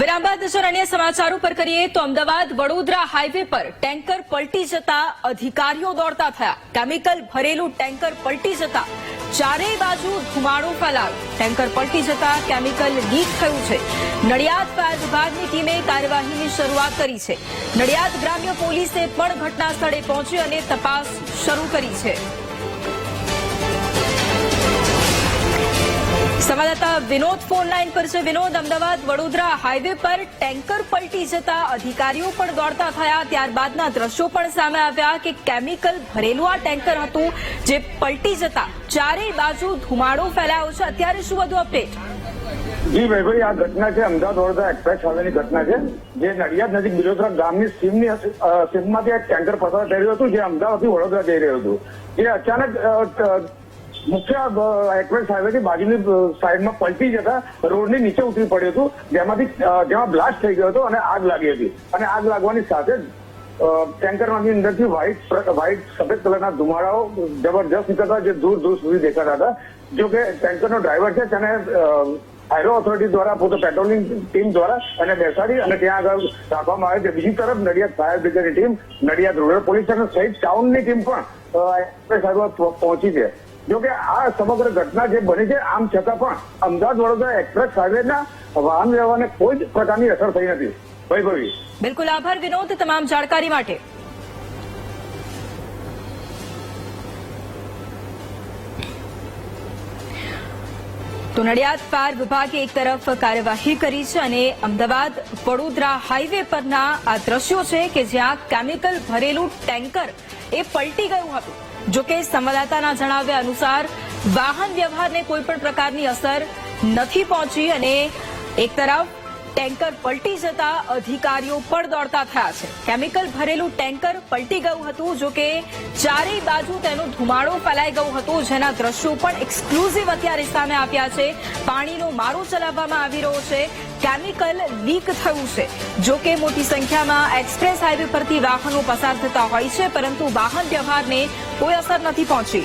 વિરામ બાદ નજર અન્ય સમાચારો પર કરીએ તો અમદાવાદ વડોદરા હાઈવે પર ટેન્કર પલટી જતા અધિકારીઓ દોડતા થયા. કેમિકલ ભરેલું ટેન્કર પલટી જતા ચારેય બાજુ ધુમાડો ફેલાયો. ટેન્કર પલટી જતા કેમિકલ લીક થયું છે. નડિયાદ ફાયર વિભાગની ટીમે કાર્યવાહીની શરૂઆત કરી છે. નડિયાદ ગ્રામ્ય પોલીસે પણ ઘટના સ્થળે પહોંચી અને તપાસ શરૂ કરી છે. સંવાદદાતા વિનોદ ફોન લાઈન પર છે. વિનોદ, અમદાવાદ, વડોદરા હાઈવે પર ટેન્કર પલટી જતા અધિકારીઓ પણ દોડતા થયા. ત્યારબાદના દ્રશ્યો પણ સામે આવ્યા કે કેમિકલ ભરેલું આ ટેન્કર હતું, જે પલટી જતા. ચારેય બાજુ ધુમાડો ફેલાયો છે. અત્યારે શું વધુ અપડેટ જી ભાઈ આ ઘટના છે, અમદાવાદ વડોદરા એક્સપ્રેસ હાઈવેની ઘટના છે. જે નડિયાદ નજીક બિલોદરા ગામની સીમની સીમમાંથી એક ટેન્કર પસાર થઈ રહ્યું હતું, જે અમદાવાદથી વડોદરા જઈ રહ્યું હતું. જે અચાનક મુખ્ય એક્સપ્રેસ હાઈવેની બાજુની સાઈડમાં પલટી જતા રોડની નીચે ઉતરી પડ્યું હતું. જેમાંથી જેમાં બ્લાસ્ટ થઈ ગયો હતો અને આગ લાગી હતી. અને આગ લાગવાની સાથે ટેન્કરમાંથી અંદરથી વ્હાઈટ વ્હાઈટ સફેદ કલરના ધુમાડાઓ જબરજસ્ત નીકળતા જે દૂર દૂર સુધી દેખાતા હતા. જો કે ટેન્કરનો ડ્રાઈવર છે, તેને હાઈરો ઓથોરિટી દ્વારા, પોતે પેટ્રોલિંગ ટીમ દ્વારા અને બેસાડી અને ત્યાં આગળ રાખવામાં આવે છે. બીજી તરફ નડિયાદ ફાયર બ્રિગેડની ટીમ નડિયાદ રૂરલ પોલીસ અને સહિત ટાઉનની ટીમ પણ એક્સપ્રેસ હાઈવે પહોંચી છે. જો કે આ સમગ્ર ઘટના જે બની છે, આમ છતાં પણ અમદાવાદ વડોદરા એક્સપ્રેસ હાઈવેના વાહન વ્યવહારને કોઈ જ પ્રકારની અસર થઈ નથી. વૈભવી. બિલકુલ આભાર, વિનોદ, તમામ જાણકારી માટે. તો નડિયાદ ફાયર વિભાગે એક તરફ કાર્યવાહી કરી છે અને અમદાવાદ વડોદરા હાઈવે પરના આ દ્રશ્યો છે કે જ્યાં કેમિકલ ભરેલું ટેન્કર એ પલટી ગયું હતું. જો કે સંવાદદાતાના જણાવ્યા અનુસાર, વાહન વ્યવહારને કોઈપણ પ્રકારની અસર નથી પહોંચી અને એક તરફ ટેન્કર પલટી જતા અધિકારીઓ પણ દોડતા થયા છે. કેમિકલ ભરેલું ટેન્કર પલટી ગયું હતું, જો કે ચારેય બાજુ તેનો ધુમાડો ફેલાઈ ગયો હતો, જેના દ્રશ્યો પણ એક્સક્લુઝિવ અત્યારે સામે આપ્યા છે. પાણીનો મારો ચલાવવામાં આવી રહ્યો છે. કેમિકલ લીક થયું છે. જો કે મોટી સંખ્યામાં એક્સપ્રેસ હાઈવે પરથી વાહનો પસાર થતા હોય છે, પરંતુ વાહન વ્યવહારને કોઈ અસર નથી પહોંચી.